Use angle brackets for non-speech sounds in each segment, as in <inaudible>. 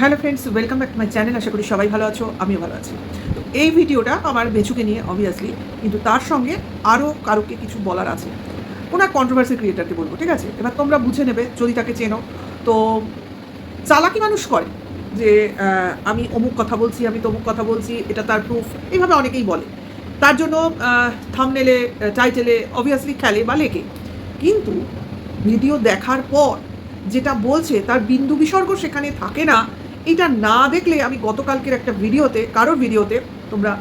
Hello friends welcome back to my channel আশা করি সবাই ভালো আছো, আমিও ভালো আছি। তো এই ভিডিওটা আমার বেচুকে নিয়ে অবভিয়াসলি কিন্তু তার সঙ্গে আরও কারোকে কিছু বলার আছে। কোনো এক কন্ট্রোভার্সি ক্রিয়েটারকে বলব, ঠিক আছে? এবার তোমরা বুঝে নেবে, যদি তাকে চেনো। তো চালাকি মানুষ করে যে আমি অমুক কথা বলছি, আমি তমুক কথা বলছি, এটা তার প্রুফ এইভাবে অনেকেই বলে। তার জন্য থামনেলে টাইটেলে অবভিয়াসলি খেলে বা লেখে। কিন্তু ভিডিও দেখার পর যেটা বলছে, তার বিন্দু বিসর্গ সেখানে থাকে না। এটা না দেখলে আমি গতকালকের একটা ভিডিওতে কারোর ভিডিওতে তোমরা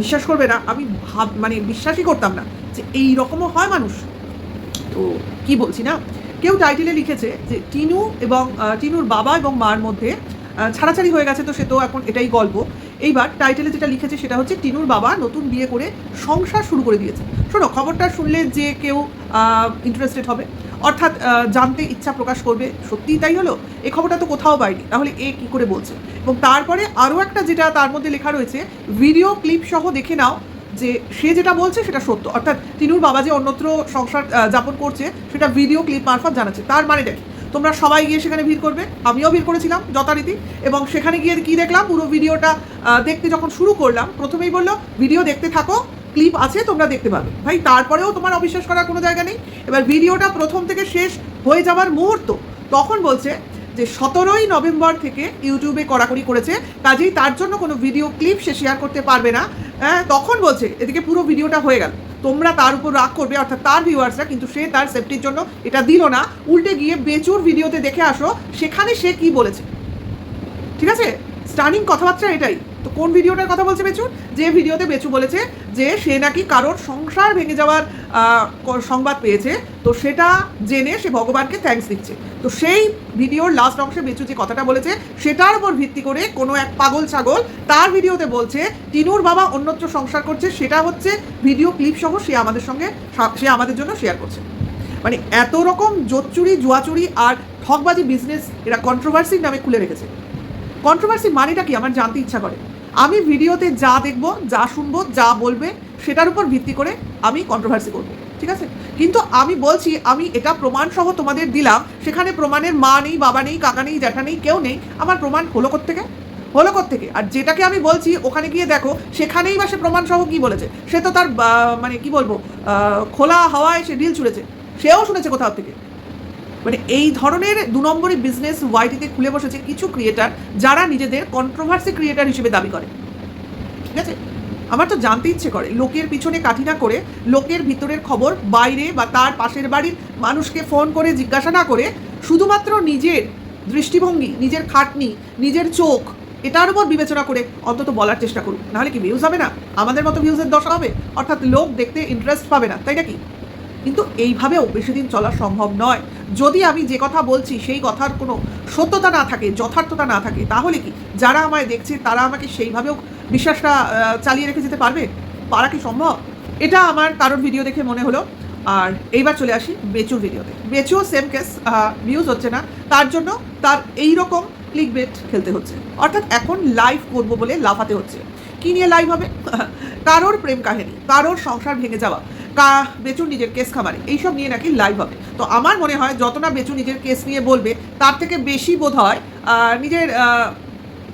বিশ্বাস করবে না, আমি ভাব মানে বিশ্বাসই করতাম না যে এই রকমও হয় মানুষ। তো কি বলছি না? কেউ টাইটেলে লিখেছে যে টিনু এবং টিনুর বাবা এবং মার মধ্যে ছাড়াছাড়ি হয়ে গেছে, তো সে তো এখন এটাই গল্প। এইবার টাইটেলে যেটা লিখেছে সেটা হচ্ছে টিনুর বাবা নতুন বিয়ে করে সংসার শুরু করে দিয়েছে। শোনো, খবরটা শুনলে যে কেউ ইন্টারেস্টেড হবে। অর্থাৎ জানতে ইচ্ছা প্রকাশ করবে। সত্যিই তাই হলো? এই খবরটা তো কোথাও পাইনি তাহলে এ কী করে বলছে? এবং তারপরে আরও একটা যেটা তার মধ্যে লেখা রয়েছে, ভিডিও ক্লিপ সহ দেখে নাও যে সে যেটা বলছে সেটা সত্য। অর্থাৎ টিনুর বাবা যে অন্যত্র সংসার যাপন করছে, সেটা ভিডিও ক্লিপ মারফত জানাচ্ছে। তার মানে দেখ, তোমরা সবাই গিয়ে সেখানে ভিড় করবে। আমিও ভিড় করেছিলাম যথারীতি। এবং সেখানে গিয়ে কি দেখলাম? পুরো ভিডিওটা দেখতে যখন শুরু করলাম, প্রথমেই বলল, ভিডিও দেখতে থাকো ক্লিপ আছে তোমরা দেখতে পাবে। ভাই তারপরেও তোমার অবিশ্বাস করার কোনো জায়গা নেই। এবার ভিডিওটা প্রথম থেকে শেষ হয়ে যাওয়ার মুহূর্ত। তখন বলছে যে সতেরোই নভেম্বর থেকে ইউটিউবে কড়াকড়ি করেছে। কাজেই তার জন্য কোনো ভিডিও ক্লিপ সে শেয়ার করতে পারবে না। হ্যাঁ, তখন বলছে এদিকে পুরো ভিডিওটা হয়ে গেল। তোমরা তার উপর রাগ করবে অর্থাৎ তার ভিউয়ার্সরা কিন্তু সে তার সেফটির জন্য এটা দিল না। উল্টে গিয়ে বেচুর ভিডিওতে দেখে আসো সেখানে সে কি বলেছে। ঠিক আছে? স্টার্নিং কথাবার্তা এটাই। তো কোন ভিডিওটার কথা বলছে বেচুর যে ভিডিওতে বেচু বলেছে যে সে নাকি কারোর সংসার ভেঙে যাওয়ার সংবাদ পেয়েছে, তো সেটা জেনে সে ভগবানকে থ্যাঙ্কস দিচ্ছে। তো সেই ভিডিওর লাস্ট অংশে বেচু যে কথাটা বলেছে, সেটার উপর ভিত্তি করে কোনো এক পাগল ছাগল তার ভিডিওতে বলছে, টিনুর বাবা অন্যত্র সংসার করছে, সেটা হচ্ছে ভিডিও ক্লিপ সহ সে আমাদের সঙ্গে, সে আমাদের জন্য শেয়ার করছে। মানে এত রকম জোচ্চুরি, জুয়াচুরি আর ঠকবাজি বিজনেস এরা কন্ট্রোভার্সির নামে খুলে রেখেছে। কন্ট্রোভার্সি মানেটা কি? আমার জানতে ইচ্ছা করে। আমি ভিডিওতে যা দেখব, যা শুনব, যা বলবে, সেটার উপর ভিত্তি করে আমি কন্ট্রোভার্সি করব, ঠিক আছে? কিন্তু আমি বলছি, আমি এটা প্রমাণ সহ তোমাদের দিলাম, সেখানে প্রমাণের মা নেই, বাবা নেই, কাকা নেই, জ্যাঠা নেই, কেউ নেই, আমার প্রমাণ হলো থেকে হলো থেকে আর যেটাকে আমি বলছি, ওখানে গিয়ে দেখো, সেখানেই বা সে প্রমাণ সহ কি বলেছে? সে তো তার মানে কি বলব খোলা হাওয়ায় সে ডিল ছুড়েছে, সেও শুনেছে কোথাও থেকে। মানে এই ধরনের দু নম্বরই বিজনেস ওয়াইটিতে খুলে বসেছে কিছু ক্রিয়েটার যারা নিজেদের কন্ট্রোভার্সি ক্রিয়েটার হিসেবে দাবি করে। ঠিক আছে? আমার তো জানতে ইচ্ছে করে, লোকের পিছনে কাঠি না করে, লোকের ভিতরের খবর বাইরে বা তার পাশের বাড়ির মানুষকে ফোন করে, জিজ্ঞাসা না করে, শুধুমাত্র নিজের দৃষ্টিভঙ্গি, নিজের খাটনি, নিজের চোখ, এটার উপর বিবেচনা করে অন্তত বলার চেষ্টা করুন। নাহলে কি ভিউজ হবে না? আমাদের মতো ভিউজের দশা হবে? অর্থাৎ লোক দেখতে ইন্টারেস্ট পাবে না, তাই নাকি? কিন্তু এইভাবেও বেশি দিন চলা সম্ভব নয়। যদি আমি যে কথা বলছি, সেই কথার কোনো সত্যতা না থাকে, যথার্থতা না থাকে, তাহলে কি? যারা আমায় দেখছে, তারা আমাকে সেইভাবেও বিশ্বাসটা চালিয়ে রেখে যেতে পারবে? পারা কি সম্ভব? এটা আমার কারোর ভিডিও দেখে মনে হলো। আর এইবার চলে আসি বেচুর ভিডিওতে বেচুও সেম কেস ভিউজ হচ্ছে না। তার জন্য তার এই রকম ক্লিক বেট খেলতে হচ্ছে। অর্থাৎ এখন লাইভ করব বলে লাফাতে হচ্ছে। কী নিয়ে লাইভ হবে? <laughs> কারোর প্রেম কাহিনী, কারোর সংসার ভেঙে যাওয়া কা বেচু নিজের কেস খামারে, এইসব নিয়ে নাকি লাইভ হবে। তো আমার মনে হয় যত না বেচু নিজের কেস নিয়ে বলবে, তার থেকে বেশি বোধ হয় নিজের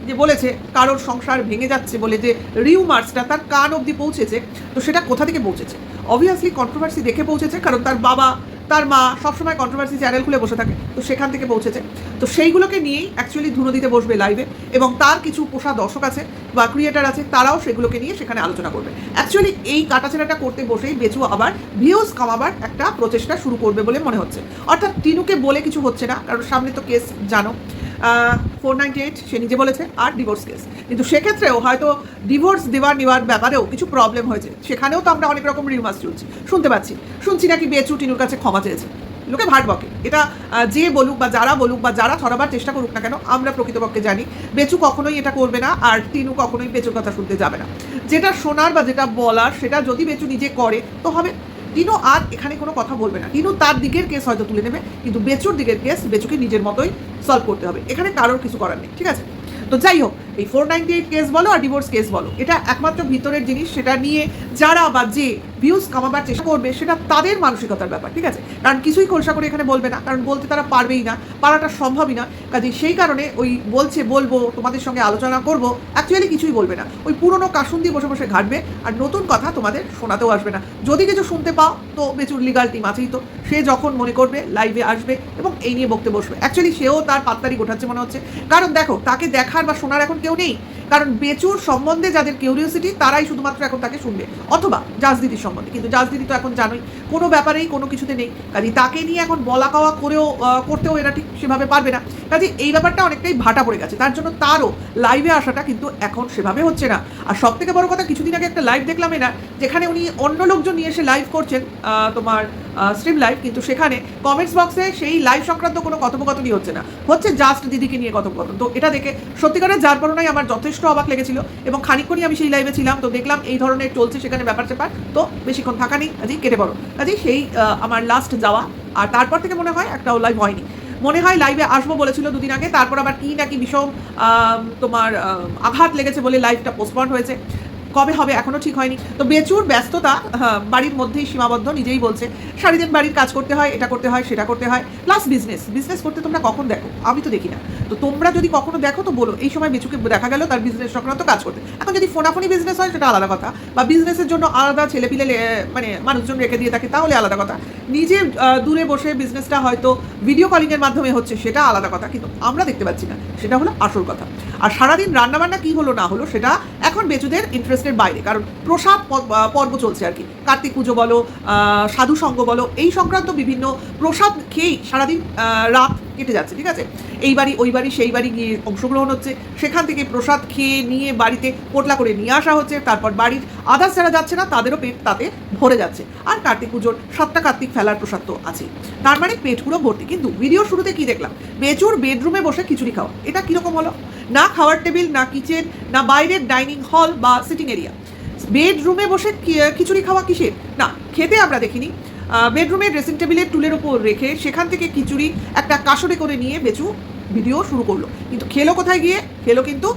যে বলেছে, কারোর সংসার ভেঙে যাচ্ছে বলে যে রিউমার্সটা তার কান অবধি পৌঁছেছে, তো সেটা কোথা থেকে পৌঁছেছে? অবভিয়াসলি কন্ট্রোভার্সি দেখে পৌঁছেছে, কারণ তার বাবা তার মা সবসময় কন্ট্রোভার্সি চ্যানেল খুলে বসে থাকে, তো সেখান থেকে পৌঁছেছে। তো সেইগুলোকে নিয়েই অ্যাকচুয়ালি ধুনো দিতে বসবে লাইভে এবং তার কিছু পোষা দর্শক আছে বা ক্রিয়েটার আছে, তারাও সেগুলোকে নিয়ে সেখানে আলোচনা করবে। অ্যাকচুয়ালি এই কাটাছেড়াটা করতে বসেই বেচু আবার ভিউজ কমাবার একটা প্রচেষ্টা শুরু করবে বলে মনে হচ্ছে। অর্থাৎ টিনুকে বলে কিছু হচ্ছে না, কারণ সামনে তো কেস জানো। ফোর নাইনটি এইট, সে নিজে বলেছে, আর ডিভোর্স কেস কিন্তু সেক্ষেত্রেও হয়তো ডিভোর্স দেওয়ার নেওয়ার ব্যাপারেও কিছু প্রবলেম হয়েছে। সেখানেও তো আমরা অনেক রকম রিউমার্স শুনছি। শুনতে পাচ্ছি। শুনছি নাকি বেচু টিনুর কাছে ক্ষমা চেয়েছে। লোকে ভাট বকে। এটা যে বলুক বা যারা বলুক বা যারা ছড়াবার চেষ্টা করুক না কেন, আমরা প্রকৃতপক্ষে জানি, বেচু কখনোই এটা করবে না, আর টিনু কখনোই বেচুর কথা শুনতে যাবে না। যেটা শোনার বা যেটা বলার, সেটা যদি বেচু নিজে করে, তো হবে। টিনু আর এখানে কোনো কথা বলবে না। টিনু তার দিকের কেস হয়তো তুলে নেবে, কিন্তু বেচুর দিকের কেস বেচুকে নিজের মতোই সলভ করতে হবে। এখানে কারোর কিছু করার নেই, ঠিক আছে? তো যাই হোক এই ফোর নাইনটি এইট কেস বলো আর ডিভোর্স কেস বলো, এটা একমাত্র ভিতরের জিনিস, সেটা নিয়ে যারা বা যে ভিউজ কামাবার চেষ্টা করবে, সেটা তাদের মানসিকতার ব্যাপার, ঠিক আছে? কারণ কিছুই খোলসা করে এখানে বলবে না, কারণ বলতে তারা পারবেই না, পারাটা সম্ভবই না, কাজে সেই কারণে ওই বলছে, বলব, তোমাদের সঙ্গে আলোচনা করব অ্যাকচুয়ালি কিছুই বলবে না। ওই পুরনো কাসুন দিয়ে বসে বসে ঘাটবে, আর নতুন কথা তোমাদের শোনাতেও আসবে না। যদি কিছু শুনতে পাও, তো বেচুর লিগাল টিম আছেই তো। সে যখন মনে করবে লাইভে আসবে এবং এই নিয়ে বকতে বসবে। অ্যাকচুয়ালি সেও তার পাত্তারি গোটাচ্ছে মনে হচ্ছে। কারণ দেখো, তাকে দেখার বা শোনার এখন কেউ নেই। কারণ বেচুর সম্বন্ধে যাদের কিউরিওসিটি তারাই শুধুমাত্র এখন তাকে শুনবে। অথবা জাজ দিদির সম্বন্ধে। কিন্তু জাজ দিদি তো এখন জানোই, কোনো ব্যাপারেই কোনো কিছুতে নেই। কাজে তাকে নিয়ে এখন বলা কাওয়া করেও করতেও এরা ঠিক সেভাবে পারবে না। কাজে এই ব্যাপারটা অনেকটাই ভাটা পড়ে গেছে। তার জন্য তারও লাইভে আসাটা কিন্তু এখন সেভাবে হচ্ছে না। আর সব থেকে বড় কথা, কিছুদিন আগে একটা লাইভ দেখলাম এরা, যেখানে উনি অন্য লোকজন নিয়ে এসে লাইভ করছেন তোমার স্ট্রিম লাইভ কিন্তু সেখানে কমেন্টস বক্সে সেই লাইভ সংক্রান্ত কোনো কথোপকথনই হচ্ছে না। হচ্ছে জাস্ট দিদিকে নিয়ে কথোপকথন। তো এটা দেখে সত্যিকারের যার পরনাই আমার যথেষ্ট অবাক লেগেছিল এবং খানিকক্ষণই আমি সেই লাইভে ছিলাম, তো দেখলাম এই ধরনের চলছে সেখানে ব্যাপার স্যাপার, তো বেশিক্ষণ থাকা নেই কাজেই কেটে পড়ো। কাজেই সেই আমার লাস্ট যাওয়া, আর তারপর থেকে মনে হয় একটাও লাইভ হয়নি। মনে হয় লাইভে আসব বলেছিল দুদিন আগে, তারপর আবার কি নাকি ভীষণ তোমার আঘাত লেগেছে বলে লাইভটা পোস্টপন্ড হয়েছে। কবে হবে এখনও ঠিক হয়নি। তো বেচুর ব্যস্ততা হ্যাঁ, বাড়ির মধ্যেই সীমাবদ্ধ নিজেই বলছে সারাদিন বাড়ির কাজ করতে হয় এটা করতে হয় সেটা করতে হয় প্লাস বিজনেস বিজনেস করতে তোমরা কখন দেখো? আমি তো দেখি না। তো তোমরা যদি কখনো দেখো তো বলো এই সময় বেচুকে দেখা গেল তার বিজনেস সংক্রান্ত কাজ করতে। এখন যদি ফোনাফোনি বিজনেস হয় সেটা আলাদা কথা। বা বিজনেসের জন্য আলাদা ছেলেপিলে মানে মানুষজন রেখে দিয়ে থাকে তাহলে আলাদা কথা। নিজে দূরে বসে বিজনেসটা হয়তো ভিডিও কলিংয়ের মাধ্যমে হচ্ছে সেটা আলাদা কথা কিন্তু আমরা দেখতে পাচ্ছি না। সেটা হলো আসল কথা। আর সারাদিন রান্নাবান্না কি হলো না হলো সেটা এখন বেচুদের ইন্টারেস্টের বাইরে, কারণ প্রসাদ পর্ব চলছে আর কি। কার্তিক পুজো বলো সাধু সঙ্গ বলো, এই সংক্রান্ত বিভিন্ন প্রসাদ খেয়েই সারাদিন রাত কেটে যাচ্ছে, ঠিক আছে? এই বাড়ি, ওই বাড়ি, সেই বাড়ি গিয়ে অংশগ্রহণ হচ্ছে। সেখান থেকে প্রসাদ খেয়ে নিয়ে বাড়িতে পোটলা করে নিয়ে আসা হচ্ছে। তারপর বাড়ির আদার্স যারা যাচ্ছে না, তাদেরও পেট তাতে ভরে যাচ্ছে। আর কার্তিক পুজোর সাতটা কার্তিক ফেলার প্রসাদ তো আছে তার মানে পেট পুরো ভর্তি। কিন্তু ভিডিওর শুরুতে কি দেখলাম? বেচুর বেডরুমে বসে খিচুড়ি খাওয়া। এটা কীরকম হলো? না খাওয়ার টেবিল, না কিচেন, না বাইরের ডাইনিং হল বা সিটিং এরিয়া। বেডরুমে বসে খিচুড়ি খাওয়া কিসের? না, খেতে আমরা দেখিনি। বেডরুমে ড্রেসিং টেবিলের টুলের ওপর রেখে সেখান থেকে খিচুড়ি, একটা কাসরে করে নিয়ে বেচু ভিডিও শুরু করল। কিন্তু খেলো কোথায় গিয়ে? খেলো কিন্তু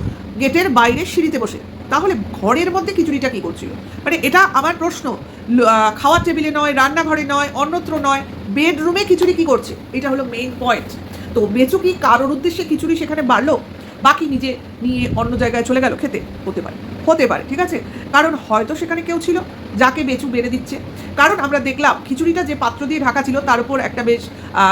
গেটের বাইরে সিঁড়িতে বসে। তাহলে ঘরের মধ্যে খিচুড়িটা কী করছিল? মানে এটা আমার প্রশ্ন। খাওয়ার টেবিলে নয়, রান্নাঘরে নয়, অন্যত্র নয়, বেডরুমে খিচুড়ি কী করছে? এটা হলো মেইন পয়েন্ট তো বেচু কি কারোর উদ্দেশ্যে খিচুড়ি সেখানে বাড়লো? বাকি নিজে নিয়ে অন্য জায়গায় চলে গেল, খেতে হতে পারে হতে পারে, ঠিক আছে? কারণ হয়তো সেখানে কেউ ছিল, যাকে বেচু বেড়ে দিচ্ছে। কারণ আমরা দেখলাম খিচুড়িটা যে পাত্র দিয়ে ঢাকা ছিল, তার উপর একটা বেশ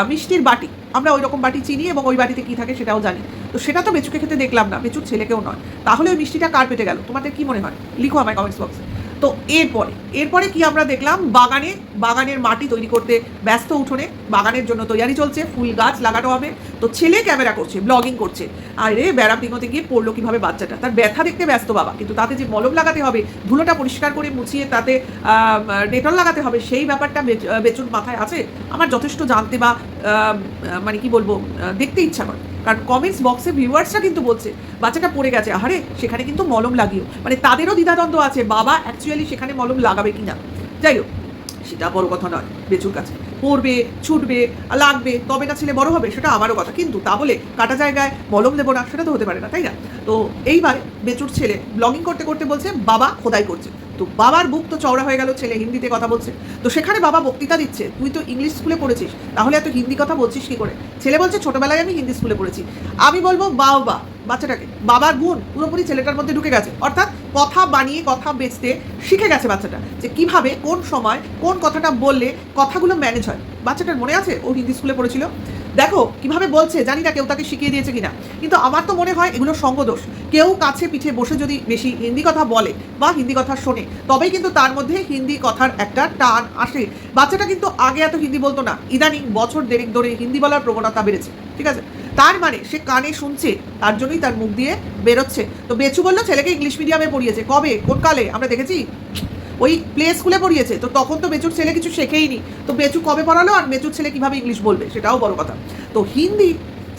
মিষ্টির বাটি। আমরা ওই রকম বাটি চিনি এবং ওই বাটিতে কী থাকে সেটাও জানি। তো সেটা তো বেচুকে খেতে দেখলাম না, বেচুর ছেলেকেও নয়। তাহলে ওই মিষ্টিটা কার পেটে গেল? তোমাদের কি মনে হয়? লিখো আমার কমেন্টস বক্সে তো এরপরে এরপরে কি আমরা দেখলাম? বাগানে বাগানের মাটি তৈরি করতে ব্যস্ত উঠোনে বাগানের জন্য তৈরি চলছে ফুল গাছ লাগানো হবে। তো ছেলে ক্যামেরা করছে ব্লগিং করছে। আর আরে বেড়া পিঙোতে গিয়ে পড়ল কীভাবে বাচ্চাটা? তার ব্যথা দেখতে ব্যস্ত বাবা কিন্তু তাতে যে মলম লাগাতে হবে ধুলোটা পরিষ্কার করে মুছিয়ে তাতে ডেটল লাগাতে হবে সেই ব্যাপারটা বেচ- আহ, বেচুর মাথায় আছে? আমার যথেষ্ট জানতে বা মানে কি বলব দেখতে ইচ্ছা করে। কারণ কমেন্টস বক্সে ভিউয়ার্সরা কিন্তু বলছে, বাচ্চাটা পড়ে গেছে। আহারে, সেখানে কিন্তু মলম লাগিও। মানে তাদেরও দ্বিধাদ্বন্দ্ব আছে, বাবা অ্যাকচুয়ালি সেখানে মলম লাগাবে কিনা। যাই হোক, সেটা বড় কথা নয়, বেচুর কাছে। পড়বে, ছুটবে, লাগবে, তবে না ছেলে বড় হবে, সেটা আমারও কথা। কিন্তু তা বলে কাটা জায়গায় মলম দেবো না, সেটা তো হতে পারে না, তাই না? তো এইবার বেচুর ছেলে ব্লগিং করতে করতে বলছে, বাবা খোদাই করছে। তো বাবার বুক তো চওড়া হয়ে গেল, ছেলে হিন্দিতে কথা বলছে। তো সেখানে বাবা বক্তৃতা দিচ্ছে, তুই তো ইংলিশ স্কুলে পড়েছিস, তাহলে এত হিন্দি কথা বলছিস কি করে? ছেলে বলছে, ছোটবেলায় আমি হিন্দি স্কুলে পড়েছি। আমি বলব বাবা বাচ্চাটাকে। বাবার গুণ পুরোপুরি ছেলেটার মধ্যে ঢুকে গেছে। অর্থাৎ কথা বানিয়ে, কথা বেচতে শিখে গেছে বাচ্চাটা যে কীভাবে, কোন সময়, কোন কথাটা বললে কথাগুলো ম্যানেজ হয়। বাচ্চাটার মনে আছে? ও হিন্দি স্কুলে পড়েছিল। দেখো, কীভাবে বলছে জানি না কেউ তাকে শিখিয়ে দিয়েছে কিনা। কিন্তু আমার তো মনে হয় এগুলো সঙ্গদোষ। কেউ কাছে পিঠে বসে যদি বেশি হিন্দি কথা বলে বা হিন্দি কথা শোনে, তবেই কিন্তু তার মধ্যে হিন্দি কথার একটা টান আসে। বাচ্চাটা কিন্তু আগে এত হিন্দি বলতো না। ইদানিং বছর দেরিক ধরে হিন্দি বলার প্রবণতা বেড়েছে, ঠিক আছে? তার মানে সে কানে শুনছে, তার জন্যই তার মুখ দিয়ে বেরোচ্ছে। তো বেচু বলল, ছেলেকে ইংলিশ মিডিয়ামে পড়িয়েছে। কবে? কোন কালে? আমরা দেখেছি? ওই প্লে স্কুলে পড়িয়েছে। তো তখন তো বেচুর ছেলে কিছু শেখেইনি। তো বেচু কবে পড়ালো আর বেচুর ছেলে কীভাবে ইংলিশ বলবে? সেটাও বড় কথা। তো হিন্দি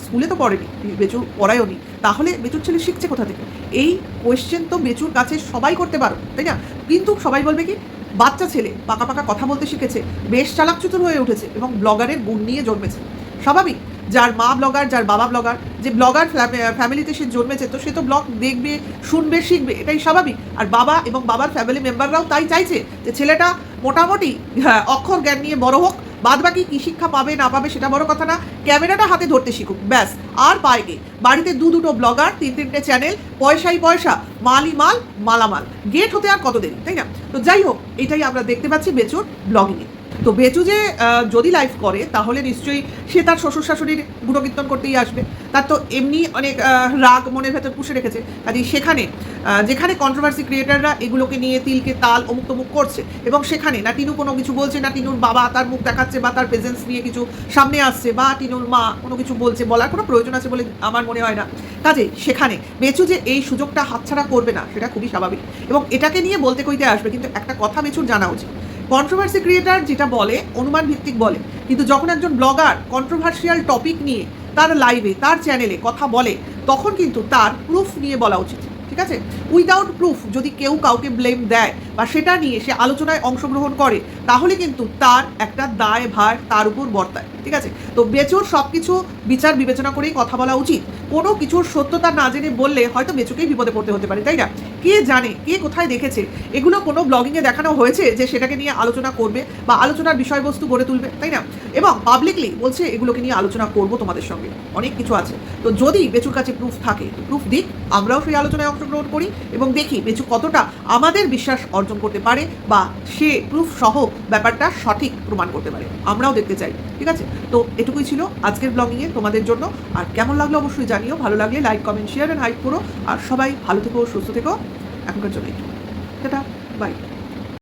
স্কুলে তো পড়েনি, বেচু পড়ায়ওনি তাহলে বেচুর ছেলে শিখছে কোথা থেকে? এই কোয়েশ্চেন তো বেচুর কাছে সবাই করতে পারো, তাই না? কিন্তু সবাই বলবে কি, বাচ্চা ছেলে পাকা পাকা কথা বলতে শিখেছে, বেশ চালাক চতুর হয়ে উঠেছে এবং ব্লগারের গুণ নিয়ে জন্মেছে। স্বাভাবিক। যার মা ব্লগার যার বাবা ব্লগার যে ব্লগার ফ্যামিলিতে সে জন্মেছে তো সে তো ব্লগ দেখবে শুনবে শিখবে এটাই স্বাভাবিক। আর বাবা এবং বাবার ফ্যামিলি মেম্বাররাও তাই চাইছে যে ছেলেটা মোটামুটি হ্যাঁ, অক্ষর জ্ঞান নিয়ে বড় হোক বাদ বাকি কী শিক্ষা পাবে না পাবে সেটা বড় কথা না ক্যামেরাটা হাতে ধরতে শিখুক ব্যাস আর পায় গে বাড়িতে দু দুটো ব্লগার তিন তিনটে চ্যানেল পয়সাই পয়সা মালই মাল মালামাল। গেট হতে আর কত দেরি তাই না? তো যাই হোক এটাই আমরা দেখতে পাচ্ছি বেচুর ব্লগিংয়ে। তো বেচু যে যদি লাইভ করে, তাহলে নিশ্চয়ই সে তার শ্বশুর শাশুড়ির গুণকীর্তন করতেই আসবে। তার তো এমনি অনেক রাগ মনের ভেতর পুষে রেখেছে। কাজেই সেখানে যেখানে কন্ট্রোভার্সি ক্রিয়েটাররা এগুলোকে নিয়ে তিলকে তাল অমুক তমুক করছে, এবং সেখানে না টিনু কোনো কিছু বলছে, না টিনুর বাবা তার মুখ দেখাচ্ছে, বা তার প্রেজেন্স নিয়ে কিছু সামনে আসছে, বা টিনুর মা কোনো কিছু বলছে, বলার কোনো প্রয়োজন আছে বলে আমার মনে হয় না। কাজে সেখানে বেচু যে এই সুযোগটা হাতছাড়া করবে না, সেটা খুবই স্বাভাবিক। এবং এটাকে নিয়ে বলতে কইতে আসবে, কিন্তু একটা কথা বেচুর জানা উচিত। কন্ট্রোভার্সি ক্রিয়েটার যেটা বলে, অনুমান ভিত্তিক বলে, কিন্তু যখন একজন ব্লগার কন্ট্রোভার্সিয়াল টপিক নিয়ে তার লাইভে তার চ্যানেলে কথা বলে, তখন কিন্তু তার প্রুফ নিয়ে বলা উচিত, ঠিক আছে? উইদাউট প্রুফ যদি কেউ কাউকে ব্লেম দেয় বা সেটা নিয়ে সে আলোচনায় অংশগ্রহণ করে, তাহলে কিন্তু তার একটা দায় ভার তার উপর বর্তায়, ঠিক আছে? তো বেচুর সব কিছু বিচার বিবেচনা করেই কথা বলা উচিত। কোনো কিছুর সত্যতা না জেনে বললে হয়তো বেচুকেই বিপদে পড়তে হতে পারে, তাই না? কে জানে, কে কোথায় দেখেছে? এগুলো কোনো ব্লগিংয়ে দেখানো হয়েছে যে সেটাকে নিয়ে আলোচনা করবে বা আলোচনার বিষয়বস্তু গড়ে তুলবে, তাই না? এবং পাবলিকলি বলছে, এগুলোকে নিয়ে আলোচনা করব তোমাদের সঙ্গে। অনেক কিছু আছে। তো যদি বেচুর কাছে প্রুফ থাকে প্রুফ দিক, আমরাও সেই আলোচনায় অংশগ্রহণ করি এবং দেখি বেচু কতটা আমাদের বিশ্বাস অর্জন করতে পারে বা সে প্রুফ সহ ব্যাপারটা সঠিক প্রমাণ করতে পারে। আমরাও দেখতে চাই, ঠিক আছে? তো এটুকুই ছিল আজকের ব্লগিংয়ে তোমাদের জন্য। আর কেমন লাগল অবশ্যই জানিও। ভালো লাগলে like comment share and hike করো। আর সবাই ভালো থেকো, সুস্থ থেকো। এখনকার জন্য একটু টাটা বাই